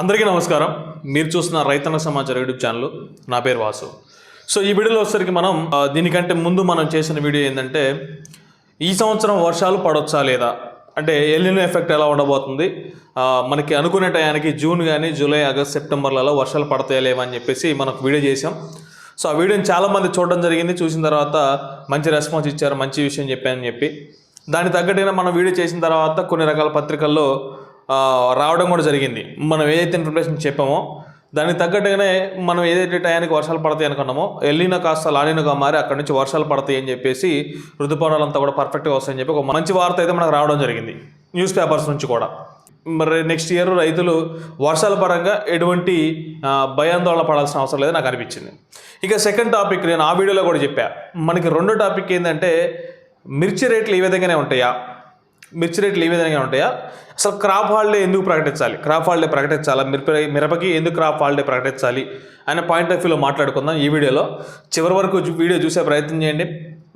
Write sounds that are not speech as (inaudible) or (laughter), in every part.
అందరికీ నమస్కారం. మీరు చూస్తున్న రైతన్న సమాచారం యూట్యూబ్ ఛానల్. నా పేరు వాసు. సో ఈ వీడియోలో వచ్చేసరికి మనం దీనికంటే ముందు మనం చేసిన వీడియో ఏంటంటే ఈ సంవత్సరం వర్షాలు పడొచ్చా లేదా? అంటే ఎల్లిన ఎఫెక్ట్ ఎలా ఉండబోతుంది? మనకి అనుకునే టయానికి జూన్ కానీ జూలై ఆగస్ట్ సెప్టెంబర్లలో వర్షాలు పడతాయా లేవా అని చెప్పేసి మనకు వీడియో చేసాం సో ఆ వీడియోని చాలామంది చూడడం జరిగింది. చూసిన తర్వాత మంచి రెస్పాన్స్ ఇచ్చారు మంచి విషయం చెప్పానని చెప్పి. దానికి తగ్గట్టుగా మనం వీడియో చేసిన తర్వాత కొన్ని రకాల పత్రికల్లో రావడం కూడా జరిగింది. మనం ఏదైతే ఇన్ఫర్మేషన్ చెప్పామో దానికి తగ్గట్టుగానే మనం ఏదైతే టయానికి వర్షాలు పడతాయి అనుకున్నామో ఎల్లిన కాస్త లానినగా మారి అక్కడి నుంచి వర్షాలు పడతాయి అని చెప్పేసి ఋతుపవనాలంతా కూడా పర్ఫెక్ట్గా వస్తాయని చెప్పి ఒక మంచి వార్త అయితే మనకు రావడం జరిగింది. న్యూస్ పేపర్స్ నుంచి కూడా. మరి నెక్స్ట్ ఇయర్ రైతులు వర్షాల పరంగా ఎటువంటి భయాందోళన పడాల్సిన అవసరం లేదు నాకు అనిపించింది. ఇక సెకండ్ టాపిక్ నేను ఆ వీడియోలో కూడా చెప్పా. మనకి రెండో టాపిక్ ఏంటంటే మిర్చి రేట్లు ఈ విధంగానే ఉంటాయా? మిర్చి రేట్లు ఈ విధంగా ఉంటాయా? అసలు క్రాప్ హాలిడే ఎందుకు ప్రకటించాలి? క్రాప్ హాలిడే ప్రకటించాలా? మిరప మిరపకి ఎందుకు క్రాప్ హాలిడే ప్రకటించాలి? అనే పాయింట్ ఆఫ్ వ్యూలో మాట్లాడుకుందాం ఈ వీడియోలో. చివరి వరకు వీడియో చూసే ప్రయత్నం చేయండి.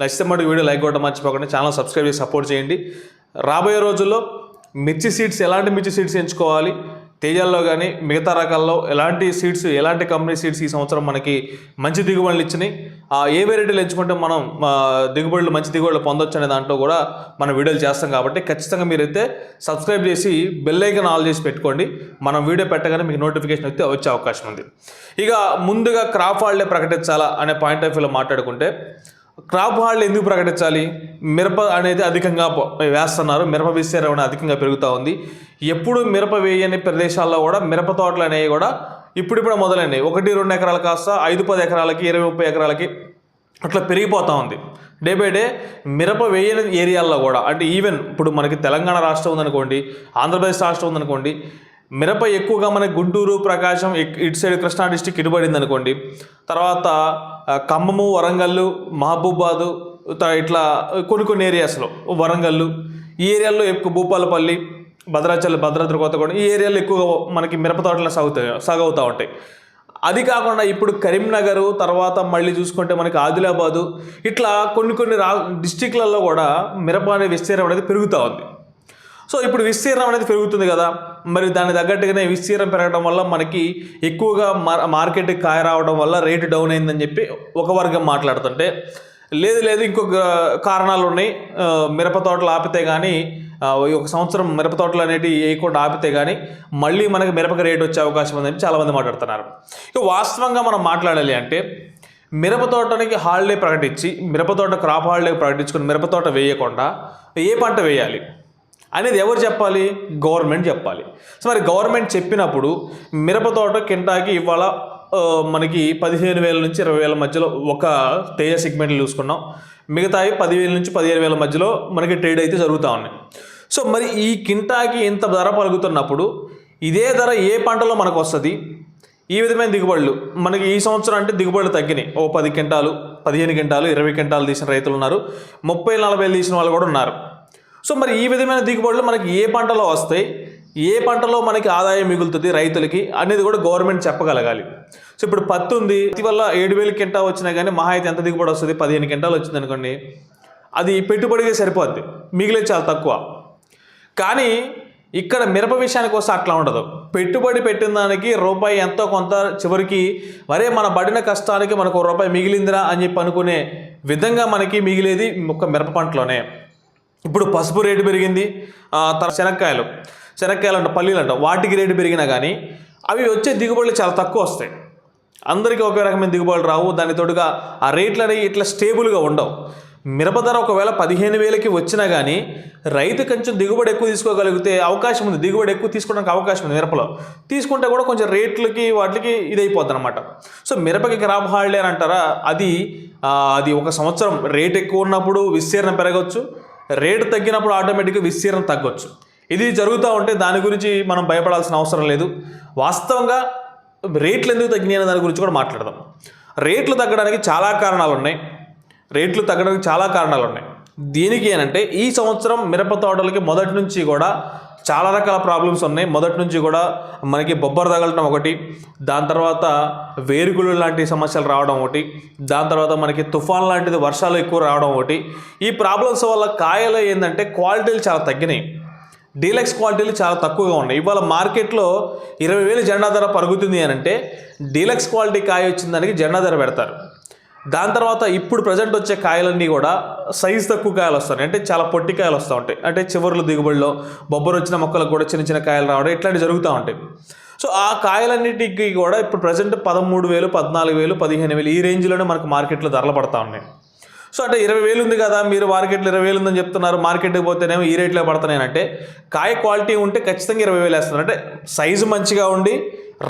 నచ్చితే మటుకు వీడియో లైక్ కొట్టడం మర్చిపోకండి. ఛానల్ సబ్స్క్రైబ్ చేసి సపోర్ట్ చేయండి. రాబోయే రోజుల్లో మిర్చి సీడ్స్ ఎలాంటి మిర్చి సీడ్స్ ఎంచుకోవాలి? తేజాల్లో కానీ మిగతా రకాల్లో ఎలాంటి సీడ్స్ ఎలాంటి కంపెనీ సీడ్స్ ఈ సంవత్సరం మనకి మంచి దిగుబడులు ఇచ్చినాయి? ఆ ఏ వెరైటీలు ఎంచుకుంటే మనం దిగుబడులు మంచి దిగుబడులు పొందొచ్చు అనే దాంట్లో కూడా మనం వీడియోలు చేస్తాం కాబట్టి ఖచ్చితంగా మీరైతే సబ్స్క్రైబ్ చేసి బెల్ ఆల్ చేసి పెట్టుకోండి. మనం వీడియో పెట్టగానే మీకు నోటిఫికేషన్ అయితే వచ్చే అవకాశం ఉంది. ఇక ముందుగా క్రాప్ హాలిడే ప్రకటించాలా అనే పాయింట్ ఆఫ్ వ్యూలో మాట్లాడుకుంటే క్రాప్ హాలిడే ఎందుకు ప్రకటించాలి? మిరప అనేది అధికంగా వేస్తున్నారు. మిరప విస్తీర్ణం అధికంగా పెరుగుతూ ఉంది. ఎప్పుడు మిరప వేయని ప్రదేశాల్లో కూడా మిరప తోటలు అనేవి కూడా ఇప్పుడిప్పుడు మొదలైనవి ఒకటి రెండు ఎకరాలు కాస్త ఐదు పది ఎకరాలకి ఇరవై ముప్పై ఎకరాలకి అట్లా పెరిగిపోతూ ఉంది. డే బై డే మిరప వేయని ఏరియాల్లో కూడా అంటే ఈవెన్ ఇప్పుడు మనకి తెలంగాణ రాష్ట్రం ఉందనుకోండి ఆంధ్రప్రదేశ్ రాష్ట్రం ఉందనుకోండి మిరప ఎక్కువగా మనకి గుంటూరు ప్రకాశం ఇటు సైడ్ కృష్ణా డిస్టిక్ ఇటుబడింది అనుకోండి. తర్వాత ఖమ్మము వరంగల్ మహబూబాదు త- ఇట్లా కొన్ని కొన్ని ఏరియాస్లో వరంగల్ ఈ ఏరియాల్లో ఎక్కువ భూపాలపల్లి భద్రాచలం భద్రాద్రి కొత్తగూడెం ఈ ఏరియాలో ఎక్కువగా మనకి మిరప తోటలు సాగుతాయి సాగవుతూ ఉంటాయి. అది కాకుండా ఇప్పుడు కరీంనగర్ తర్వాత మళ్ళీ చూసుకుంటే మనకి ఆదిలాబాదు ఇట్లా కొన్ని కొన్ని రా డిస్టిక్లలో కూడా మిరప అనే విస్తీర్ణం అనేది పెరుగుతూ ఉంది. సో ఇప్పుడు విస్తీర్ణం అనేది పెరుగుతుంది కదా. మరి దాని తగ్గట్టుగానే విస్తీర్ణం పెరగడం వల్ల మనకి ఎక్కువగా మార్కెట్ మార్కెట్కి కాయ రావడం వల్ల రేటు డౌన్ అయిందని చెప్పి ఒక వర్గం మాట్లాడుతుంటే లేదు లేదు ఇంకొక కారణాలు ఉన్నాయి. మిరప తోటలు ఆపితే కానీ ఒక సంవత్సరం మిరప తోటలు అనేటివి వేయకుండా ఆపితే కానీ మళ్ళీ మనకి మిరపకి రేట్ వచ్చే అవకాశం ఉందని చాలామంది మాట్లాడుతున్నారు. ఇక వాస్తవంగా మనం మాట్లాడాలి అంటే మిరప తోటనికి హాలిడే ప్రకటించి మిరప తోట క్రాప్ హాలిడే ప్రకటించుకుని మిరప తోట వేయకుండా ఏ పంట వేయాలి? అనేది ఎవరు చెప్పాలి? గవర్నమెంట్ చెప్పాలి. సో మరి గవర్నమెంట్ చెప్పినప్పుడు మిరప తోట కింటాకి ఇవాళ మనకి పదిహేను వేల నుంచి ఇరవై వేల మధ్యలో ఒక తేజ సెగ్మెంట్లు చూసుకున్నాం. మిగతావి పదివేల నుంచి పదిహేను వేల మధ్యలో మనకి ట్రేడ్ అయితే జరుగుతూ ఉన్నాయి. సో మరి ఈ కింటాకి ఇంత ధర పలుకుతున్నప్పుడు ఇదే ధర ఏ పంటలో మనకు వస్తుంది? ఈ విధమైన దిగుబడులు మనకి ఈ సంవత్సరం అంటే దిగుబడులు తగ్గినాయి. ఓ పది క్వింటాలు పదిహేను క్వింటాలు ఇరవై క్వింటాలు తీసిన రైతులు ఉన్నారు. ముప్పై నలభై తీసిన వాళ్ళు కూడా ఉన్నారు. సో మరి ఈ విధమైన దిగుబడులు మనకి ఏ పంటలో వస్తాయి? ఏ పంటలో మనకి ఆదాయం మిగులుతుంది రైతులకి అనేది కూడా గవర్నమెంట్ చెప్పగలగాలి. సో ఇప్పుడు పత్తి ఉంది. పత్తి వల్ల ఏడు వేలు కింటా వచ్చినా కానీ మహా అయితే ఎంత దిగుబడి వస్తుంది? పదిహేను కింటాలు వచ్చింది అనుకోండి. అది పెట్టుబడిగా సరిపోద్ది. మిగిలే చాలా తక్కువ. కానీ ఇక్కడ మిరప విషయానికి వస్తే అట్లా ఉండదు. పెట్టుబడి పెట్టిన దానికి రూపాయి ఎంతో కొంత చివరికి మరే మన పడిన కష్టానికి మనకు ఒక రూపాయి మిగిలిందిరా అని చెప్పి అనుకునే విధంగా మనకి మిగిలేది ఒక మిరప పంటలోనే. ఇప్పుడు పసుపు రేటు పెరిగింది ఆ, శనక్కాయలు. శనక్కాయలు అంట పల్లీలు అంట వాటికి రేటు పెరిగినా కానీ అవి వచ్చే దిగుబడులు చాలా తక్కువ వస్తాయి. అందరికీ ఒకే రకమైన దిగుబడులు రావు దాని తోడుగా ఆ రేట్లు అనేవి ఇట్లా స్టేబుల్గా ఉండవు. మిరప ధర ఒకవేళ పదిహేను వేలకి వచ్చినా కానీ రైతు కొంచెం దిగుబడి ఎక్కువ తీసుకోగలిగితే అవకాశం ఉంది. దిగుబడి ఎక్కువ తీసుకోవడానికి అవకాశం ఉంది మిరపలో. తీసుకుంటే కూడా కొంచెం రేట్లకి వాటికి ఇదైపోద్ది అనమాట సో మిరపకి క్రాప్ హాలిడే అని అంటారా? అది అది ఒక సంవత్సరం రేట్ ఎక్కువ ఉన్నప్పుడు విస్తీర్ణం పెరగవచ్చు రేటు తగ్గినప్పుడు ఆటోమేటిక్గా విస్తీర్ణం తగ్గొచ్చు. ఇది జరుగుతూ ఉంటే దాని గురించి మనం భయపడాల్సిన అవసరం లేదు. వాస్తవంగా రేట్లు ఎందుకు తగ్గినాయి అనే దాని గురించి కూడా మాట్లాడదాం. రేట్లు తగ్గడానికి చాలా కారణాలు ఉన్నాయి. రేట్లు తగ్గడానికి చాలా కారణాలు ఉన్నాయి. దీనికి ఏంటంటే ఈ సంవత్సరం మిరప తోటలకి మొదటి నుంచి కూడా చాలా రకాల ప్రాబ్లమ్స్ ఉన్నాయి. మొదటి నుంచి కూడా మనకి బొబ్బర తగలటం ఒకటి దాని తర్వాత వేరుగులు లాంటి సమస్యలు రావడం ఒకటి దాని తర్వాత మనకి తుఫాన్ లాంటిది వర్షాలు ఎక్కువ రావడం ఒకటి. ఈ ప్రాబ్లమ్స్ వల్ల కాయలు ఏంటంటే క్వాలిటీలు చాలా తగ్గినాయి. డీలక్స్ క్వాలిటీలు చాలా తక్కువగా ఉన్నాయి. ఇవాళ మార్కెట్లో ఇరవై వేలు జెండా ధర పరుగుతుంది అని అంటే డీలక్స్ క్వాలిటీ కాయ వచ్చిన దానికి జెండా ధర పెడతారు. దాని తర్వాత ఇప్పుడు ప్రజెంట్ వచ్చే కాయలన్నీ కూడా సైజ్ తక్కువ కాయలు వస్తాయి. అంటే చాలా పొట్టి కాయలు వస్తూ ఉంటాయి. అంటే చివరిలో దిగుబడిలో బొబ్బరు వచ్చిన మొక్కలకు కూడా చిన్న చిన్న కాయలు రావడం ఇట్లాంటివి జరుగుతూ ఉంటాయి. సో ఆ కాయలన్నిటికీ కూడా ఇప్పుడు ప్రజెంట్ పదమూడు వేలు పద్నాలుగు వేలు పదిహేను వేలు ఈ రేంజ్లోనే మనకు మార్కెట్లో ధరలు పడతా ఉన్నాయి. సో అంటే ఇరవై వేలు ఉంది కదా మీరు మార్కెట్లో ఇరవై వేలు ఉందని చెప్తున్నారు మార్కెట్కి పోతేనేమో ఈ రేట్లో పడుతున్నాయంటే కాయ క్వాలిటీ ఉంటే ఖచ్చితంగా ఇరవై వేలు వేస్తున్నారు అంటే సైజు మంచిగా ఉండి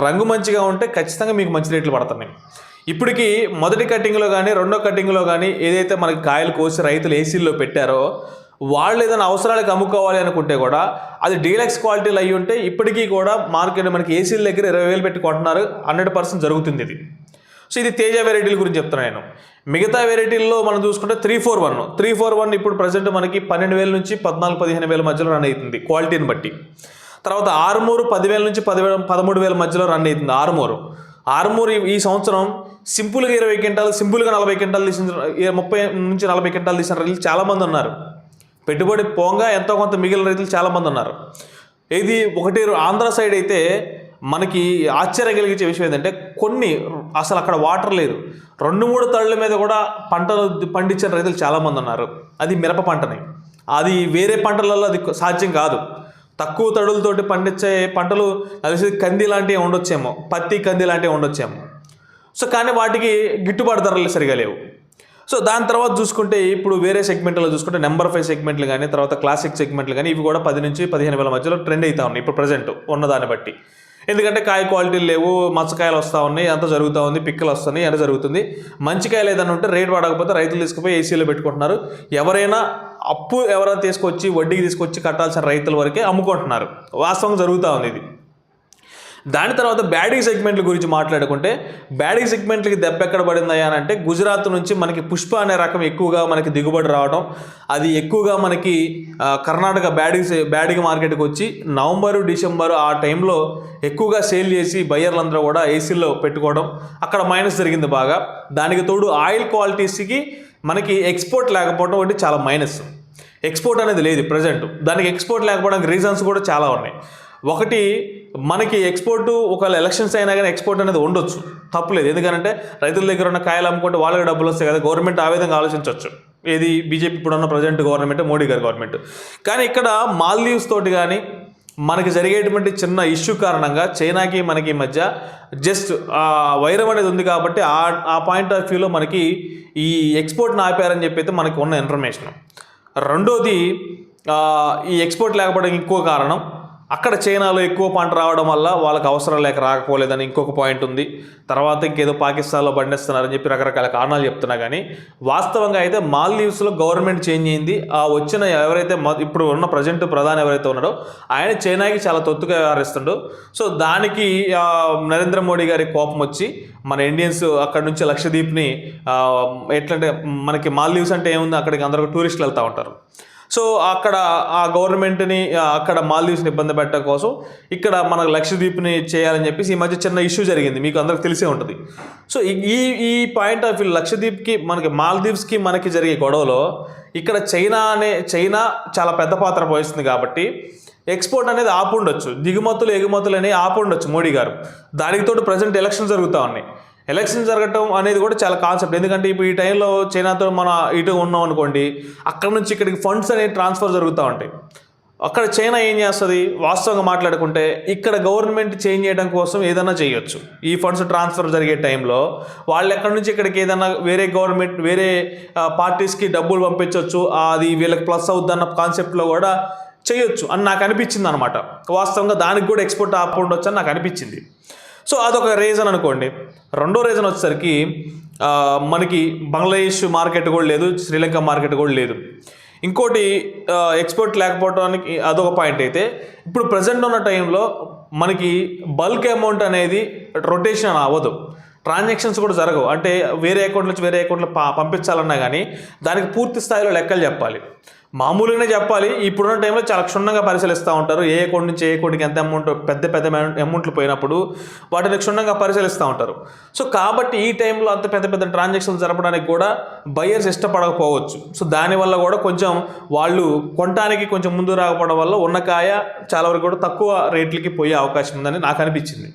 రంగు మంచిగా ఉంటే ఖచ్చితంగా మీకు మంచి రేట్లు పడుతున్నాయి. ఇప్పటికి మొదటి కటింగ్లో కానీ రెండో కటింగ్లో కానీ ఏదైతే మనకి కాయలు కోసి రైతులు ఏసీల్లో పెట్టారో వాళ్ళు ఏదైనా అవసరాలకు అమ్ముకోవాలి అనుకుంటే కూడా అది డీలక్స్ క్వాలిటీలు అయ్యి ఉంటే ఇప్పటికీ కూడా మార్కెట్ మనకి ఏసీల దగ్గర ఇరవై వేలు పెట్టి కొంటున్నారు హండ్రెడ్ పర్సెంట్ జరుగుతుంది ఇది. సో ఇది తేజ వెరైటీల గురించి చెప్తున్నాను నేను. మిగతా వెరైటీల్లో మనం చూసుకుంటే three four one three four one ఇప్పుడు ప్రజెంట్ మనకి పన్నెండు వేల నుంచి పద్నాలుగు పదిహేను వేల మధ్యలో రన్ అవుతుంది క్వాలిటీని బట్టి. తర్వాత ఆరుమూరు పదివేల నుంచి పదివేల పదమూడు వేల మధ్యలో రన్ అవుతుంది ఆరుమూరు. ఆరుమూరు ఈ సంవత్సరం సింపుల్గా ఇరవై క్వింటాలు సింపుల్గా నలభై క్వింటాలు తీసిన ముప్పై నుంచి నలభై క్వింటాలు తీసిన రైతులు చాలామంది ఉన్నారు. పెట్టుబడి పోగా ఎంతో కొంత మిగిలిన రైతులు చాలామంది ఉన్నారు. ఇది ఒకటి ఆంధ్ర సైడ్ అయితే మనకి ఆశ్చర్యం కలిగించే విషయం ఏంటంటే కొన్ని అసలు అక్కడ వాటర్ లేదు. రెండు మూడు తళ్ళ మీద కూడా పంటలు పండించిన రైతులు చాలామంది ఉన్నారు. అది మిరప పంటని. అది వేరే పంటలలో అది సాధ్యం కాదు. తక్కువ తడులతోటి పండించే పంటలు కలిసి కంది లాంటివి ఉండొచ్చేమో పత్తి కంది లాంటివి ఉండొచ్చేమో. సో కానీ వాటికి గిట్టుబాటు ధరలు సరిగా లేవు. సో దాని తర్వాత చూసుకుంటే ఇప్పుడు వేరే సెగ్మెంట్లో చూసుకుంటే నెంబర్ ఫైవ్ సెగ్మెంట్లు కానీ తర్వాత క్లాసిక్ సెగ్మెంట్లు కానీ ఇవి కూడా పది నుంచి పదిహేను వేల మధ్యలో ట్రెండ్ అవుతా ఉన్నాయి ఇప్పుడు ప్రజెంట్ ఉన్నదాన్ని బట్టి. ఎందుకంటే కాయ క్వాలిటీలు లేవు మచ్చకాయలు వస్తూ ఉన్నాయి అంత జరుగుతూ ఉంది పిక్కలు వస్తున్నాయి ఎంత జరుగుతుంది. మంచి కాయలు ఏదైనా ఉంటే రేట్ పడకపోతే రైతులు తీసుకుపోయి ఏసీలో పెట్టుకుంటున్నారు. ఎవరైనా అప్పు ఎవరైనా తీసుకొచ్చి వడ్డీకి తీసుకొచ్చి కట్టాల్సిన రైతుల వరకే అమ్ముకుంటున్నారు. వాస్తవంగా జరుగుతూ ఉంది ఇది. దాని తర్వాత బ్యాడీ సెగ్మెంట్ల గురించి మాట్లాడుకుంటే బ్యాడీ సెగ్మెంట్లకి దెబ్బ ఎక్కడ పడింది అని అంటే గుజరాత్ నుంచి మనకి పుష్ప అనే రకం ఎక్కువగా మనకి దిగుబడి రావడం అది ఎక్కువగా మనకి కర్ణాటక బ్యాటింగ్ బ్యాటింగ్ మార్కెట్కి వచ్చి నవంబరు డిసెంబరు ఆ టైంలో ఎక్కువగా సేల్ చేసి బయ్యర్లందరూ కూడా ఏసీలో పెట్టుకోవడం అక్కడ మైనస్ జరిగింది బాగా. దానికి తోడు ఆయిల్ క్వాలిటీస్కి మనకి ఎక్స్పోర్ట్ లేకపోవడం ఒకటి చాలా మైనస్. ఎక్స్పోర్ట్ అనేది లేదు ప్రజెంట్. దానికి ఎక్స్పోర్ట్ లేకపోవడానికి రీజన్స్ కూడా చాలా ఉన్నాయి. ఒకటి మనకి ఎక్స్పోర్ట్ ఒకవేళ ఎలక్షన్స్ అయినా కానీ ఎక్స్పోర్ట్ అనేది ఉండొచ్చు. తప్పులేదు ఎందుకంటే రైతుల దగ్గర ఉన్న కాయలు అమ్ముకుంటే వాళ్ళకి డబ్బులు వస్తాయి కదా. గవర్నమెంట్ ఆ విధంగా ఆలోచించవచ్చు ఏది బీజేపీ ఇప్పుడున్న ప్రజెంట్ గవర్నమెంట్ మోడీ గారి గవర్నమెంట్ కానీ ఇక్కడ మాల్దీవ్స్ తోటి కానీ మనకి జరిగేటువంటి చిన్న ఇష్యూ కారణంగా చైనాకి మనకి ఈ మధ్య జస్ట్ వైరం అనేది ఉంది కాబట్టి ఆ ఆ పాయింట్ ఆఫ్ వ్యూలో మనకి ఈ ఎక్స్పోర్ట్ని ఆపారని చెప్పి అయితే మనకి ఉన్న ఇన్ఫర్మేషన్ రెండోది ఈ ఎక్స్పోర్ట్ లేకపోవడానికి ఇంకో కారణం. అక్కడ చైనాలో ఎక్కువ పంట రావడం వల్ల వాళ్ళకి అవసరం లేక రాకపోలేదని ఇంకొక పాయింట్ ఉంది. తర్వాత ఇంకేదో పాకిస్తాన్లో పండిస్తున్నారని చెప్పి రకరకాల కారణాలు చెప్తున్నా కానీ వాస్తవంగా అయితే మాల్దీవ్స్లో గవర్నమెంట్ చేంజ్ అయింది. ఆ వచ్చిన ఎవరైతే ఇప్పుడు ఉన్న ప్రజెంట్ ప్రధాని ఎవరైతే ఉన్నాడో ఆయన చైనాకి చాలా తొత్తుగా వ్యవహరిస్తుండో. సో దానికి నరేంద్ర మోడీ గారి కోపం వచ్చి మన ఇండియన్స్ అక్కడ నుంచి లక్షద్వీప్ని ఎట్లంటే మనకి మాల్దీవ్స్ అంటే ఏముంది? అక్కడికి అందరూ టూరిస్టులు వెళ్తూ ఉంటారు. సో అక్కడ ఆ గవర్నమెంట్ని అక్కడ మాల్దీవ్స్ని ఇబ్బంది పెట్టడం కోసం ఇక్కడ మన లక్షద్వీప్ని చేయాలని చెప్పేసి ఈ మధ్య చిన్న ఇష్యూ జరిగింది. మీకు అందరికి తెలిసే ఉంటుంది. సో ఈ- ఈ ఈ పాయింట్ ఆఫ్ వ్యూ లక్షద్వీప్కి మనకి మాల్దీవ్స్కి మనకి జరిగే గొడవలో ఇక్కడ చైనా అనే చైనా చాలా పెద్ద పాత్ర పోయిస్తుంది కాబట్టి ఎక్స్పోర్ట్ అనేది ఆపుండొచ్చు. దిగుమతులు ఎగుమతులు అనేవి ఆపుండొచ్చు మోడీ గారు. దానికి తోడు ప్రజెంట్ ఎలక్షన్ జరుగుతూ ఉన్నాయి. ఎలక్షన్ జరగటం అనేది కూడా చాలా కాన్సెప్ట్. ఎందుకంటే ఇప్పుడు ఈ టైంలో చైనాతో మన ఇటు ఉన్నాం అనుకోండి అక్కడ నుంచి ఇక్కడికి ఫండ్స్ అనేవి ట్రాన్స్ఫర్ జరుగుతూ ఉంటాయి. అక్కడ చైనా ఏం చేస్తుంది? వాస్తవంగా మాట్లాడుకుంటే ఇక్కడ గవర్నమెంట్ చేంజ్ చేయడం కోసం ఏదైనా చేయొచ్చు. ఈ ఫండ్స్ ట్రాన్స్ఫర్ జరిగే టైంలో వాళ్ళు ఎక్కడి నుంచి ఇక్కడికి ఏదైనా వేరే గవర్నమెంట్ వేరే పార్టీస్కి డబ్బులు పంపించవచ్చు అది వీళ్ళకి ప్లస్ అవుద్ది అన్న కాన్సెప్ట్లో కూడా చేయొచ్చు అని నాకు అనిపించింది అనమాట వాస్తవంగా దానికి కూడా ఎక్స్పోర్ట్ ఆపు ఉండొచ్చు అని నాకు అనిపించింది. సో అదొక రీజన్ అనుకోండి. రెండో రీజన్ వచ్చేసరికి మనకి బంగ్లాదేశ్ మార్కెట్ కూడా లేదు శ్రీలంక మార్కెట్ కూడా లేదు. ఇంకోటి ఎక్స్పోర్ట్ లేకపోవడానికి అదొక పాయింట్ అయితే ఇప్పుడు ప్రజెంట్ ఉన్న టైంలో మనకి బల్క్ అమౌంట్ అనేది రొటేషన్ అవ్వదు. ట్రాన్సాక్షన్స్ కూడా జరగవు. అంటే వేరే అకౌంట్ నుంచి వేరే అకౌంట్లో పంపించాలన్నా కానీ దానికి పూర్తి స్థాయిలో లెక్కలు చెప్పాలి. మామూలుగానే చెప్పాలి ఇప్పుడున్న టైంలో చాలా క్షుణ్ణంగా పరిశీలిస్తూ ఉంటారు. ఏ అకౌంట్ నుంచి ఏ అకౌంట్కి ఎంత అమౌంట్ పెద్ద పెద్ద అమౌంట్లు పోయినప్పుడు వాటిని క్షుణ్ణంగా పరిశీలిస్తూ ఉంటారు. సో కాబట్టి ఈ టైంలో అంత పెద్ద పెద్ద ట్రాన్సాక్షన్స్ జరపడానికి కూడా బయ్యర్స్ ఇష్టపడకపోవచ్చు. సో దానివల్ల కూడా కొంచెం వాళ్ళు కొనడానికి కొంచెం ముందు రాకపోవడం వల్ల ఉన్న కాయ చాలా వరకు కూడా తక్కువ రేట్లకి పోయే అవకాశం ఉందని నాకు అనిపించింది.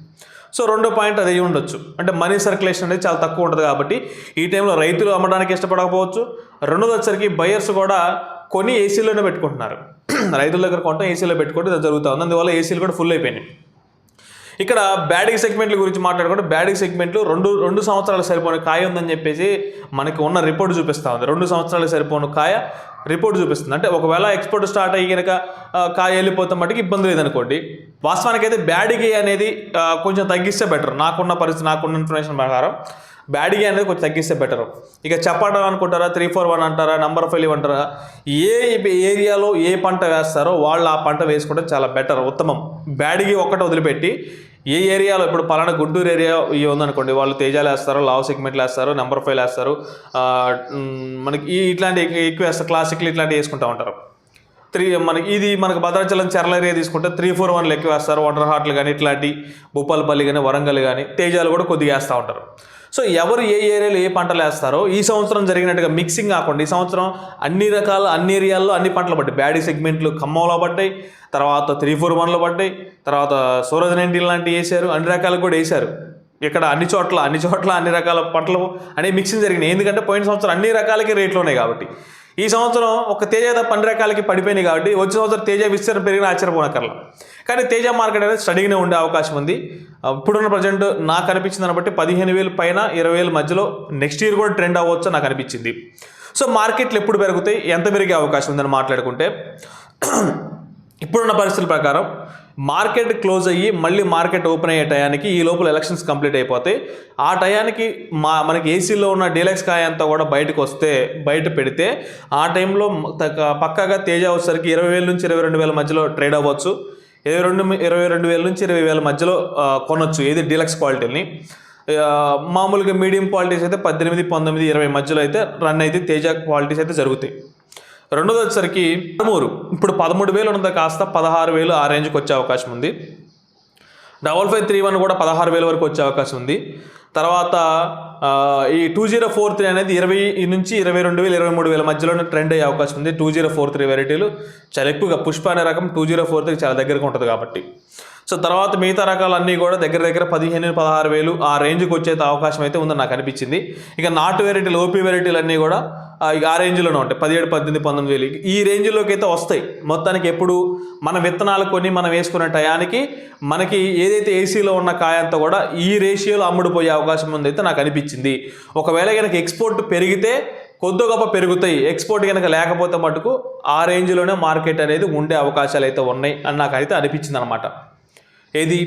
సో రెండో పాయింట్ అది ఉండొచ్చు. అంటే మనీ సర్క్యులేషన్ అనేది చాలా తక్కువ ఉంటుంది కాబట్టి ఈ టైంలో రైతులు అమ్మడానికి ఇష్టపడకపోవచ్చు. రెండోది వచ్చరికి బయర్స్ కూడా కొని ఏసీలోనే పెట్టుకుంటున్నారు. (clears throat) రైతుల దగ్గర కొంటాం ఏసీలో పెట్టుకుంటే ఇది జరుగుతూ ఉంది. అందువల్ల ఏసీలు కూడా ఫుల్ అయిపోయినాయి. ఇక్కడ బ్యాడింగ్ సెగ్మెంట్ల గురించి మాట్లాడుకుంటే బ్యాడింగ్ సెగ్మెంట్లు రెండు రెండు సంవత్సరాలు సరిపోని కాయ ఉందని చెప్పేసి మనకి ఉన్న రిపోర్ట్ చూపిస్తూ ఉంది. రెండు సంవత్సరాలు సరిపోను కాయ రిపోర్ట్ చూపిస్తుంది. అంటే ఒకవేళ ఎక్స్పోర్ట్ స్టార్ట్ అయ్యి కనుక కాయ వెళ్ళిపోతే మటుకు ఇబ్బంది లేదనుకోండి. వాస్తవానికి అయితే బ్యాడిగి అనేది కొంచెం తగ్గిస్తే బెటర్ నాకున్న పరిస్థితి నాకున్న ఇన్ఫర్మేషన్ ప్రకారం. బ్యాడిగి అనేది కొంచెం తగ్గిస్తే బెటర్ ఇక చెప్పడం అనుకుంటారా? త్రీ ఫోర్ వన్ అంటారా? నంబర్ ఫైవ్ అంటారా? ఏ ఏరియాలో ఏ పంట వేస్తారో వాళ్ళు ఆ పంట వేసుకోవడం చాలా బెటర్ ఉత్తమం. బ్యాడిగి ఒక్కటి వదిలిపెట్టి ఏ ఏరియాలో ఇప్పుడు పలానా గుంటూరు ఏరియా ఇవి ఉందనుకోండి వాళ్ళు తేజాలు వేస్తారు లావ్ సెగ్మెంట్లు వేస్తారు నెంబర్ ఫైవ్ వేస్తారు మనకి ఈ ఇట్లాంటి ఎక్కువ వేస్తారు క్లాసిక్లు ఇట్లాంటివి వేసుకుంటూ ఉంటారు. త్రీ మనకి ఇది మనకు భద్రాచలం చెర్ల ఏరియా తీసుకుంటే త్రీ ఫోర్ వన్లు ఎక్కువ వేస్తారు వండర్ హాట్లు కానీ ఇట్లాంటి భూపాలపల్లి కానీ వరంగల్ కానీ తేజాలు కూడా కొద్దిగా వేస్తూ ఉంటారు. సో ఎవరు ఏ ఏరియాలో ఏ పంటలు వేస్తారో ఈ సంవత్సరం జరిగినట్టుగా మిక్సింగ్ కాకుండా ఈ సంవత్సరం అన్ని రకాల అన్ని ఏరియాల్లో అన్ని పంటలు పడ్డాయి. బ్యాడీ సెగ్మెంట్లు ఖమ్మంలో పడ్డాయి తర్వాత త్రీ ఫోర్ వన్లో పడ్డాయి తర్వాత సూరజ్ నైన్టీన్ లాంటివి వేశారు అన్ని రకాలు కూడా వేశారు. ఇక్కడ అన్ని చోట్ల అన్ని చోట్ల అన్ని రకాల పంటలు అనే మిక్సింగ్ జరిగినాయి. ఎందుకంటే పోయిన సంవత్సరం అన్ని రకాలకి రేట్లు ఉన్నాయి కాబట్టి. ఈ సంవత్సరం ఒక తేజ తప్ప రకాలకి పడిపోయినాయి కాబట్టి వచ్చే సంవత్సరం తేజ విస్తరణ పెరిగిన ఆశ్చర్యపోనక్కర్లా. కానీ తేజ మార్కెట్ అనేది స్టడీగానే ఉండే అవకాశం ఉంది. ఇప్పుడున్న ప్రజెంట్ నాకు అనిపించింది కాబట్టి బట్టి పదిహేను వేలు పైన ఇరవై వేల మధ్యలో నెక్స్ట్ ఇయర్ కూడా ట్రెండ్ అవ్వచ్చు నాకు అనిపించింది. సో మార్కెట్లు ఎప్పుడు పెరుగుతాయి? ఎంత పెరిగే అవకాశం ఉందని మాట్లాడుకుంటే (clears throat) ఇప్పుడున్న పరిస్థితుల ప్రకారం మార్కెట్ క్లోజ్ అయ్యి మళ్ళీ మార్కెట్ ఓపెన్ అయ్యే టయానికి ఈ లోపల ఎలక్షన్స్ కంప్లీట్ అయిపోతాయి. ఆ టయానికి మా మనకి ఏసీలో ఉన్న డీలక్స్ కాయ అంతా కూడా బయటకు వస్తే బయట పెడితే ఆ టైంలో పక్కాగా తేజ వచ్చేసరికి ఇరవై వేల నుంచి ఇరవై రెండు వేల మధ్యలో ట్రేడ్ అవ్వచ్చు. ఇరవై రెండు ఇరవై రెండు వేల నుంచి ఇరవై వేల మధ్యలో కొనొచ్చు ఏది డీలక్స్ క్వాలిటీని. మామూలుగా మీడియం క్వాలిటీస్ అయితే పద్దెనిమిది పంతొమ్మిది ఇరవై మధ్యలో అయితే రన్ అయితే తేజ క్వాలిటీస్ అయితే జరుగుతాయి. రెండోది వచ్చేసరికి పదమూరు. ఇప్పుడు పదమూడు వేలు ఉన్నది కాస్త పదహారు వేలు ఆ రేంజ్కి వచ్చే అవకాశం ఉంది. డబల్ ఫైవ్ త్రీ వన్ కూడా పదహారు వేల వరకు వచ్చే అవకాశం ఉంది. తర్వాత ఈ టూ జీరో ఫోర్ త్రీ అనేది ఇరవై నుంచి ఇరవై రెండు వేలు ఇరవై మూడు వేల మధ్యలోనే ట్రెండ్ అయ్యే అవకాశం ఉంది. టూ జీరో ఫోర్ త్రీ వెరైటీలు చాలా ఎక్కువగా పుష్ప అనే రకం టూ జీరో ఫోర్ త్రీ చాలా దగ్గరగా ఉంటుంది కాబట్టి. సో తర్వాత మిగతా రకాలన్నీ కూడా దగ్గర దగ్గర పదిహేను పదహారు వేలు ఆ రేంజ్కి వచ్చే అవకాశం అయితే ఉందని నాకు అనిపించింది. ఇక నాటు వెరైటీలు ఓపీ వెరైటీలు అన్నీ కూడా ఆ, ఇక ఆ రేంజ్లోనే ఉంటాయి. పదిహేడు పద్దెనిమిది పంతొమ్మిది వేలు. ఈ రేంజ్లోకి అయితే వస్తాయి. మొత్తానికి ఎప్పుడు మన విత్తనాలు కొని మనం వేసుకునే టయానికి మనకి ఏదైతే ఏసీలో ఉన్న కాయ అంతా కూడా ఈ రేషియోలో అమ్ముడుపోయే అవకాశం ఉందైతే అయితే నాకు అనిపించింది. ఒకవేళ కనుక ఎక్స్పోర్ట్ పెరిగితే కొద్ది గొప్ప పెరుగుతాయి. ఎక్స్పోర్ట్ కనుక లేకపోతే మటుకు ఆ రేంజ్లోనే మార్కెట్ అనేది ఉండే అవకాశాలు అయితే ఉన్నాయి అని నాకైతే అనిపించింది అనమాట ఏది?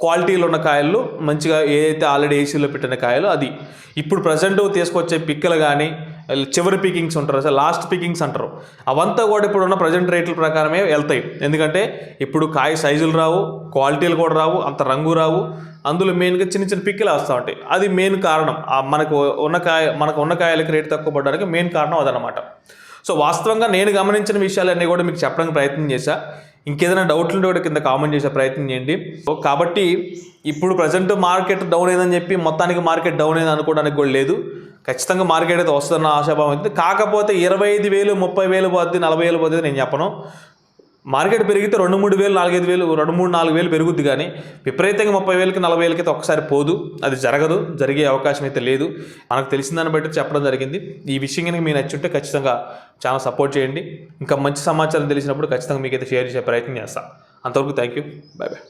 క్వాలిటీలో ఉన్న కాయలు మంచిగా ఏదైతే ఆల్రెడీ ఏసీలో పెట్టిన కాయలు అది. ఇప్పుడు ప్రజెంట్ తీసుకొచ్చే పిక్కలు కానీ చివరి పికింగ్స్ ఉంటారు అసలు లాస్ట్ పికింగ్స్ అంటారు. అవంతా కూడా ఇప్పుడు ఉన్న ప్రజెంట్ రేట్ల ప్రకారమే వెళ్తాయి. ఎందుకంటే ఇప్పుడు కాయ సైజులు రావు క్వాలిటీలు కూడా రావు అంత రంగు రావు. అందులో మెయిన్గా చిన్న చిన్న పిక్కలు వస్తూ ఉంటాయి. అది మెయిన్ కారణం. మనకు ఉన్న కాయ మనకు ఉన్న కాయలకి రేటు తక్కువ పడడానికి మెయిన్ కారణం అదనమాట సో వాస్తవంగా నేను గమనించిన విషయాలన్నీ కూడా మీకు చెప్పడానికి ప్రయత్నం చేశా. ఇంకేదైనా డౌట్లు ఉంటే కూడా కింద కామెంట్ చేసే ప్రయత్నం చేయండి. కాబట్టి ఇప్పుడు ప్రజెంట్ మార్కెట్ డౌన్ అయిందని చెప్పి మొత్తానికి మార్కెట్ డౌన్ అయింది అనుకోవడానికి కూడా లేదు. ఖచ్చితంగా మార్కెట్ అయితే వస్తుందన్న ఆశాభావం అయితే కాకపోతే ఇరవై ఐదు వేలు ముప్పై వేలు పోద్ది నలభై వేలు పోద్ది నేను చెప్పను. మార్కెట్ పెరిగితే రెండు మూడు వేలు నాలుగైదు వేలు రెండు మూడు నాలుగు వేలు పెరుగుద్ది కానీ విపరీతంగా ముప్పై వేలకి నలభై వేలకి అయితే ఒకసారి పోదు. అది జరగదు జరిగే అవకాశం అయితే లేదు. మనకు తెలిసిన దాన్ని బట్టి చెప్పడం జరిగింది. ఈ విషయం కనుక మీరు నచ్చుంటే ఖచ్చితంగా చాలా సపోర్ట్ చేయండి. ఇంకా మంచి సమాచారం తెలిసినప్పుడు ఖచ్చితంగా మీకైతే షేర్ చేసే ప్రయత్నం చేస్తాను అంతవరకు థ్యాంక్ యూ బాయ్ బాయ్.